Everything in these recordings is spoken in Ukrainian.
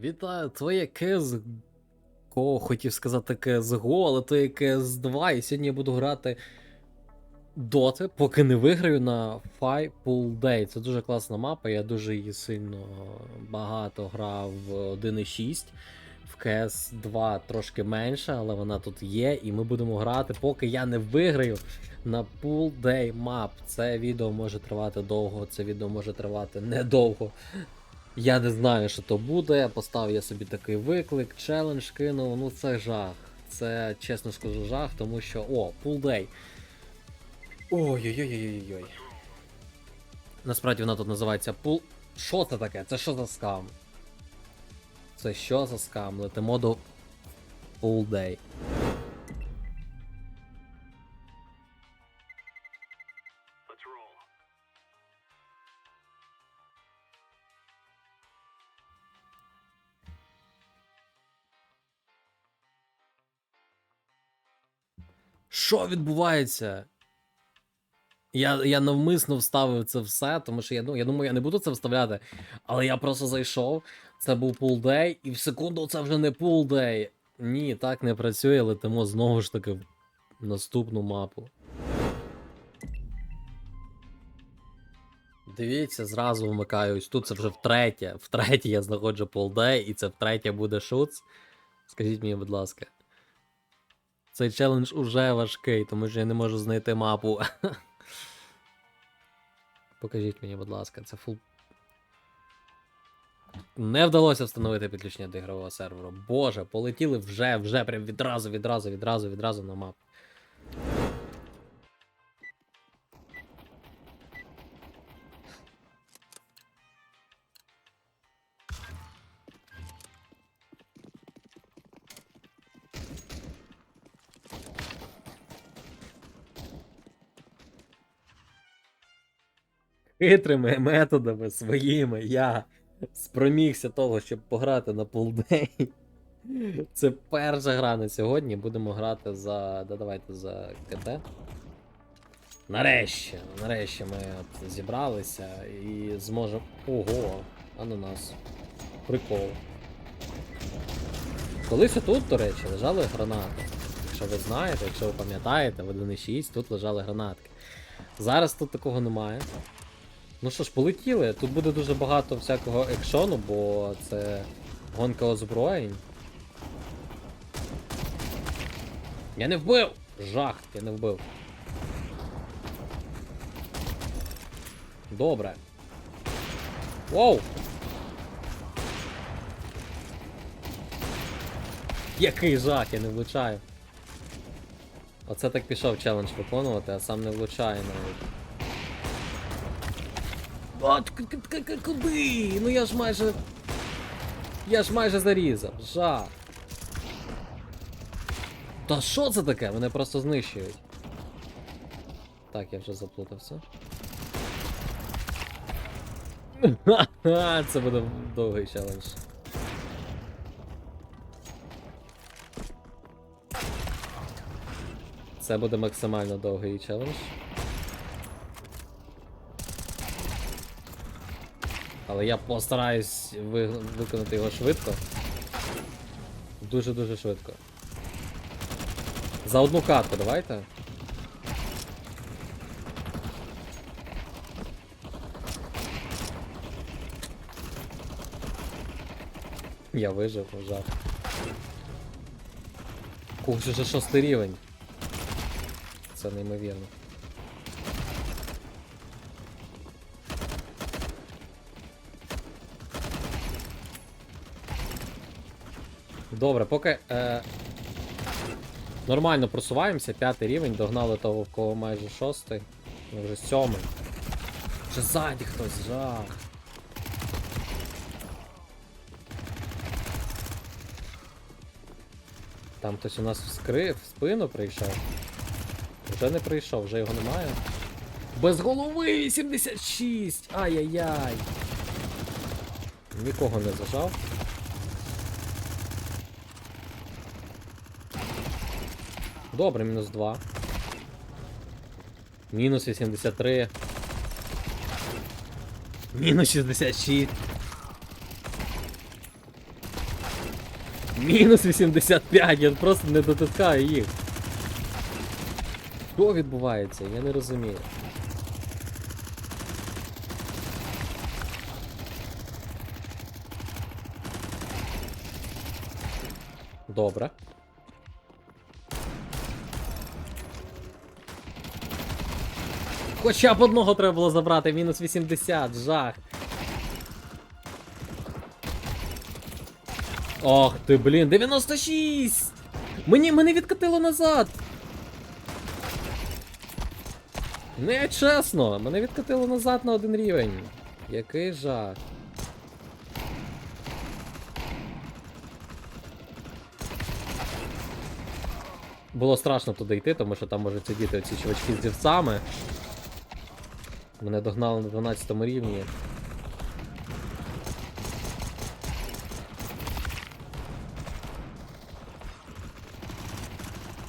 Вітаю, твоє КС... Ко, хотів сказати CSGO, але то є CS2, і сьогодні я буду грати доти, поки не виграю на Five Pool Day. Це дуже класна мапа, я дуже її сильно багато грав в 1.6. В CS 2 трошки менше, але вона тут є, і ми будемо грати, поки я не виграю на Pool Day Map. Це відео може тривати довго, це відео може тривати недовго. Я не знаю, що то буде. Поставив я собі такий виклик, челендж кинув. Ну це жах. Це чесно скажу жах, тому що. О, пулдей. Ой-ой-ой-ой-ой. Насправді вона тут називається пул. Що це таке? Це що за скам? Це що за скам? Летимо до пулдей. Що відбувається? Я, я навмисно вставив це все, тому що я, ну, я думаю, я не буду це вставляти. Але я просто зайшов. Це був пулдей, і в секунду це вже не пулдей. Ні, так не працює, летимо знову ж таки в наступну мапу. Дивіться, зразу вмикаюсь. Тут це вже втретє. Втретє я знаходжу пулдей, і це втретє буде шуц. Скажіть мені, будь ласка. Цей челендж уже важкий, тому що я не можу знайти мапу. Покажіть мені, будь ласка, це фул. Не вдалося встановити підключення до ігрового серверу. Боже, полетіли вже, вже, прям відразу, відразу, відразу, відразу на мапу. Хитрими методами своїми я спромігся того, щоб пограти на полдей. Це перша гра на сьогодні. Будемо грати за. Да, давайте за КТ. Нарешті, нарешті ми от зібралися і зможемо. Ого, ананас. Прикол. Колись тут, до речі, лежали гранати. Якщо ви знаєте, якщо ви пам'ятаєте, в 1.6 тут лежали гранатки. Зараз тут такого немає. Ну що ж, полетіли. Тут буде дуже багато всякого екшону, бо це гонка озброєнь. Я не вбив! Жах, я не вбив. Добре. Воу! Який жах, я не влучаю. Оце так пішов челендж виконувати, а сам не влучає навіть. От куди? Ну я ж майже. Я ж майже зарізав. Жах. Та що це таке? Мене просто знищують. Так, я вже заплутався. Ха-ха, Це буде довгий челендж. Це буде максимально довгий челендж. Але я постараюсь ви... виконати його швидко. Дуже-дуже швидко. За одну катку давайте. Я вижив, жах. Когось уже шостий рівень. Це неймовірно. Добре, поки е, нормально просуваємося, п'ятий рівень, догнали того, в кого майже шостий. Вже сьомий. Вже ззаді хтось, жах. Там хтось у нас вскрив, в спину прийшов. Вже не прийшов, вже його немає. Без голови 76! Ай-яй-яй! Нікого не зажав. Добре, мінус 2. Мінус 83. Мінус 66. Мінус 85, я просто не дотискаю їх. Що відбувається? Я не розумію. Добре. Хоча б одного треба було забрати, мінус 80, жах. Ох ти, блін, 96! Мені мене відкатило назад. Не чесно, мене відкатило назад на один рівень. Який жах. Було страшно туди йти, тому що там можуть сидіти оці чувачки з дівцями. Мене догнали на 12 рівні.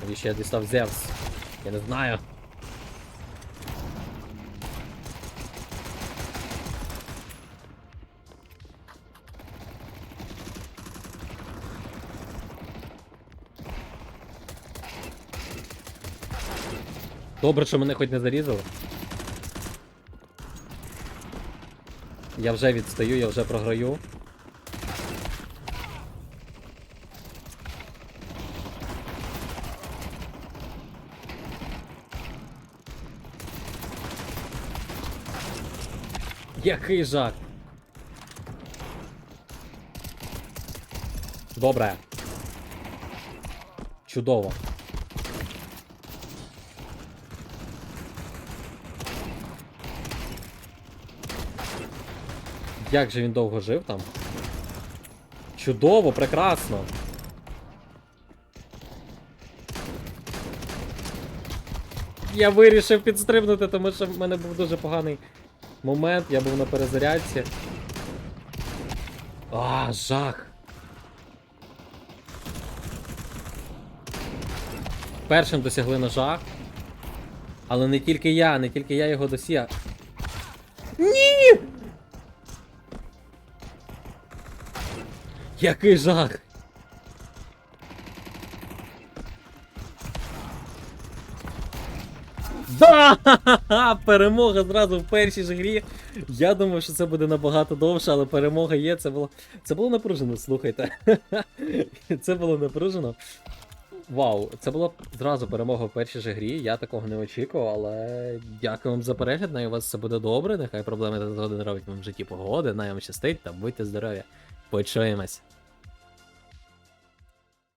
Навіщо я дістав Зевс? Я не знаю. Добре, що мене хоч не зарізали. Я вже відстаю, я вже програю. Який жах. Добре. Чудово. Як же він довго жив там? Чудово, прекрасно. Я вирішив підстрибнути, тому що в мене був дуже поганий момент, я був на перезарядці. А, жах. Першим досягли ножа. Але не тільки я, не тільки я його досяг. Який жах! Да! Перемога зразу в першій ж грі. Я думав, що це буде набагато довше, але перемога є. Це було. Це було напружено, слухайте. Це було напружено. Вау, це була зразу перемога в першій же грі. Я такого не очікував, але дякую вам за перегляд. Най у вас все буде добре. Нехай проблеми та згоди робить вам в житті погоди. Най вам щастить та будьте здорові. Почуємось.